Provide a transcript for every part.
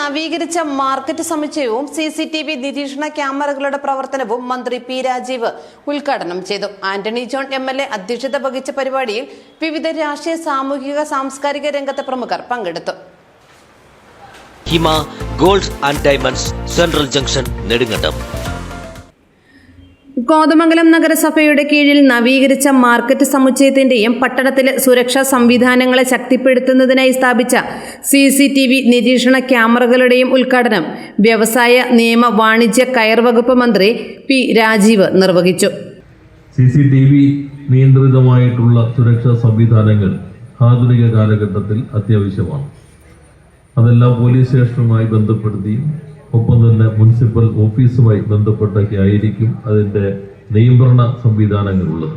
നവീകരിച്ച മാർക്കറ്റ് സമുച്ചയവും C C T V നിരീക്ഷണ ക്യാമറകളുടെ പ്രവർത്തനവും മന്ത്രി പി രാജീവ് ഉദ്ഘാടനം ചെയ്തു. Antony John M L A അധ്യക്ഷത വഹിച്ച പരിപാടിയിൽ വിവിധ രാഷ്ട്രീയ സാമൂഹിക സാംസ്കാരിക രംഗത്തെ പ്രമുഖർ പങ്കെടുത്തു. Hima gold and diamonds central junction Nedumkandam. Kothamangalam നഗരസഭയുടെ കീഴിൽ നവീകരിച്ച മാർക്കറ്റ് സമുച്ചയത്തിന്റെയും പട്ടണത്തിലെ സുരക്ഷാ സംവിധാനങ്ങളെ ശക്തിപ്പെടുത്തുന്നതിനായി സ്ഥാപിച്ച സി സി ടി വി നിരീക്ഷണ ക്യാമറകളുടെയും ഉദ്ഘാടനം വ്യവസായ നിയമ വാണിജ്യ കയർ വകുപ്പ് മന്ത്രി പി രാജീവ് നിർവഹിച്ചു. സി സി ടി വി നിയന്ത്രിതമായിട്ടുള്ള സുരക്ഷാ സംവിധാനങ്ങൾ ആധുനിക കാലഘട്ടത്തിൽ അത്യാവശ്യമാണ്. അതെല്ലാം പോലീസ് സ്റ്റേഷനുമായി ബന്ധപ്പെടുത്തിയും ഒപ്പം തന്നെ മുനിസിപ്പൽ ഓഫീസുമായി ബന്ധപ്പെട്ടൊക്കെ ആയിരിക്കും അതിന്റെ നിയന്ത്രണ സംവിധാനങ്ങളുള്ളത്.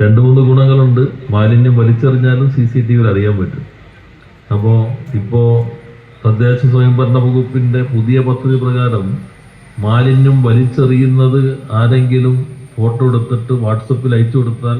രണ്ട് മൂന്ന് ഗുണങ്ങളുണ്ട്. മാലിന്യം വലിച്ചെറിഞ്ഞാലും സി സി ടി വിയിൽ അറിയാൻ പറ്റും. അപ്പോൾ ഇപ്പോൾ തദ്ദേശ സ്വയംഭരണ വകുപ്പിന്റെ പുതിയ പദ്ധതി പ്രകാരം മാലിന്യം വലിച്ചെറിയുന്നത് ആരെങ്കിലും ഫോട്ടോ എടുത്തിട്ട് വാട്സപ്പിൽ അയച്ചു കൊടുത്താൽ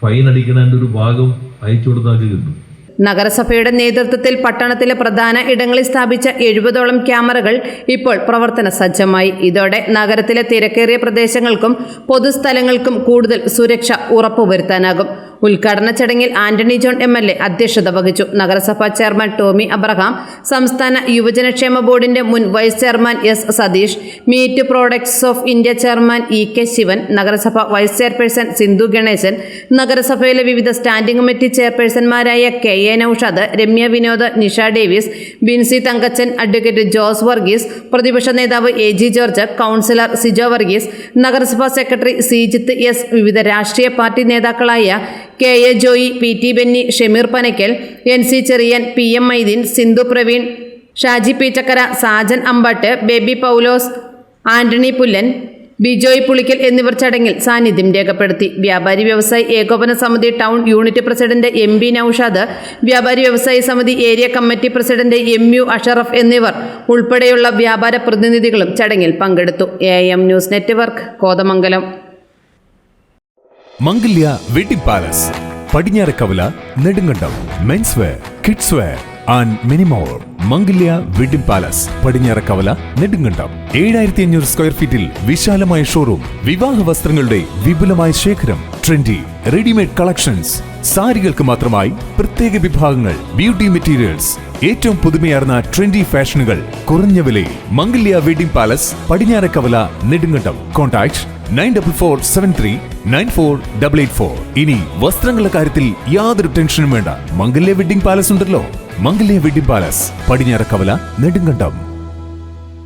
ഫൈൻ അടിക്കണതിന്റെ ഒരു ഭാഗം അയച്ചു കൊടുത്താൽ കിട്ടും. നഗരസഭയുടെ നേതൃത്വത്തിൽ പട്ടണത്തിലെ പ്രധാന ഇടങ്ങളിൽ സ്ഥാപിച്ച എഴുപതോളം ക്യാമറകൾ ഇപ്പോൾ പ്രവർത്തന സജ്ജമായി. ഇതോടെ നഗരത്തിലെ തിരക്കേറിയ പ്രദേശങ്ങൾക്കും പൊതുസ്ഥലങ്ങൾക്കും കൂടുതൽ സുരക്ഷ ഉറപ്പുവരുത്താനാകും. ഉദ്ഘാടന ചടങ്ങിൽ Antony John M L A അധ്യക്ഷത വഹിച്ചു. നഗരസഭാ ചെയർമാൻ ടോമി അബ്രഹാം സംസ്ഥാന യുവജനക്ഷേമ ബോർഡിന്റെ മുൻ vice chairman S Satheesh meat products of India chairman E K Sivan നഗരസഭ വൈസ് ചെയർപേഴ്സൺ സിന്ധു ഗണേശൻ നഗരസഭയിലെ വിവിധ standing committee ചെയർപേഴ്സൺമാരായ K A Noushad Ramya Vinod Nisha Davis Binsy Thankachan advocate Jose Varghese പ്രതിപക്ഷ നേതാവ് A G George councillor Sijo Varghese നഗരസഭാ secretary Sijith S വിവിധ രാഷ്ട്രീയ party നേതാക്കളായ K A Joy P T Benny Shameer Panakkal N C Cherian P M Mydeen Sindhu Praveen Shaji Peechakkara Sajan Ambattu Baby Paulose Antony Pullan Bijoy Pulickal എന്നിവർ ചടങ്ങിൽ സാന്നിധ്യം രേഖപ്പെടുത്തി. വ്യാപാരി വ്യവസായി ഏകോപന സമിതി town unit president M B Noushad വ്യാപാരി വ്യവസായി സമിതി area committee president M U Ashraf എന്നിവർ ഉൾപ്പെടെയുള്ള വ്യാപാര പ്രതിനിധികളും ചടങ്ങിൽ പങ്കെടുത്തു. A M news network Kothamangalam. Mangalya wedding palace Padinjarakkavala Nedumkandam men's wear kids wear and Minimore Mangalya wedding palace Padinjarakkavala Nedumkandam. ഏഴായിരത്തി അഞ്ഞൂറ് സ്ക്വയർ ഫീറ്റിൽ വിശാലമായ ഷോറൂം വിവാഹ വസ്ത്രങ്ങളുടെ വിപുലമായ ശേഖരം ട്രെൻഡി റെഡിമെയ്ഡ് കളക്ഷൻസ് സാരികൾക്ക് മാത്രമായി പ്രത്യേക വിഭാഗങ്ങൾ ബ്യൂട്ടി മെറ്റീരിയൽസ് ഏറ്റവും പുതുമയാർന്ന ട്രെൻഡി ഫാഷനുകൾ കുറഞ്ഞ വിലയിൽ Mangalya wedding palace Padinjarekkavala Nedumkandam. Contact nine double four seven three nine four double eight four ഇനി വസ്ത്രങ്ങളുടെ കാര്യത്തിൽ യാതൊരു ടെൻഷനും വേണ്ട. മംഗല്യ വെഡിംഗ് പാലസ് ഉണ്ടല്ലോ. Mangalya wedding palace Padinjarakkavala Nedumkandam.